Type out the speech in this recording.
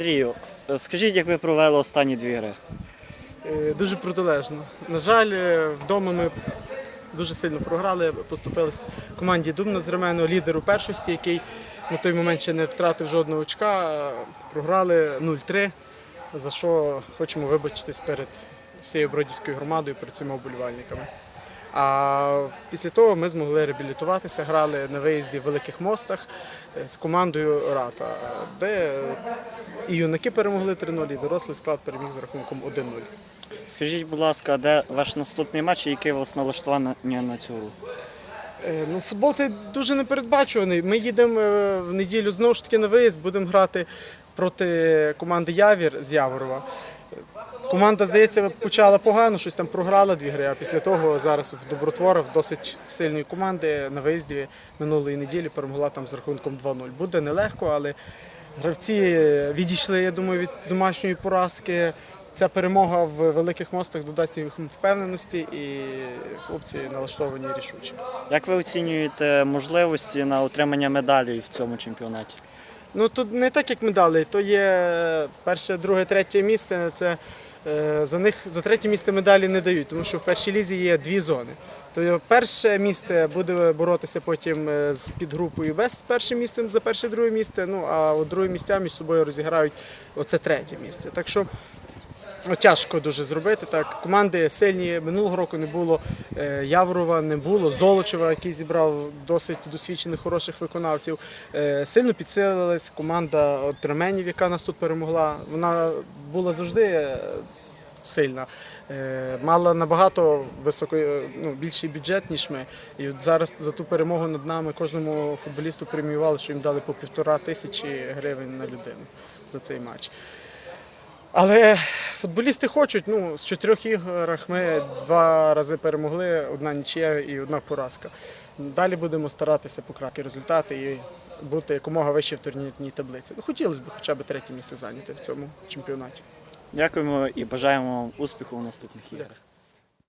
Андрію, е, скажіть, як ви провели останні дві гри? Е, Дуже протилежно. На жаль, е, вдома ми дуже сильно програли, поступились команді Дубна з Ремену, лідеру першості, який на той момент ще не втратив жодного очка. Програли 0-3, за що хочемо вибачитись перед всією бродівською громадою, перед цими оболівальниками. А після того ми змогли реабілітуватися, грали на виїзді в Великих Мостах е, з командою Рата, де і юнаки перемогли 3-0, і дорослий склад переміг з рахунком 1-0. Скажіть, будь ласка, де ваш наступний матч і яке у вас налаштування на цю гру? Е, Ну, футбол це дуже непередбачуваний. Ми їдемо е, в неділю знову ж таки на виїзд, будемо грати проти команди Явір з Яворова. Команда, здається, почала погано, щось там програла дві гри, а після того зараз в Добротворах досить сильної команди на виїзді минулої неділі перемогла там з рахунком 2-0. Буде нелегко, але гравці відійшли, я думаю, від домашньої поразки. Ця перемога в великих мостах додасть їм впевненості і хлопці налаштовані рішуче. Як ви оцінюєте можливості на отримання медалей в цьому чемпіонаті? Ну тут не так, як медалі, то є перше, друге, третє місце. Це е, за них за третє місце медалі не дають, тому що в першій лізі є дві зони. То перше місце буде боротися потім е, з підгрупою без першим місцем за перше, друге місце. Ну а от друге місця між собою розіграють оце третє місце. Так що Тяжко дуже зробити так. Команди сильні минулого року не було. е, Яврова не було, Золочева, який зібрав досить досвідчених хороших виконавців. Е, Сильно підсилилась команда от Ременів, яка нас тут перемогла. Вона була завжди е, сильна. Мала набагато високий, е, ну, більший бюджет, ніж ми. І от зараз за ту перемогу над нами кожному футболісту преміювали, що їм дали по півтора тисячі гривень на людину за цей матч. Але футболісти хочуть. Ну, з чотирьох іграх ми два рази перемогли, одна нічия і одна поразка. Далі будемо старатися пократи результати і бути якомога вище в турнірній таблиці. Ну, хотілося б хоча б третє місце зайняти в цьому чемпіонаті. Дякуємо і бажаємо вам успіху у наступних іграх.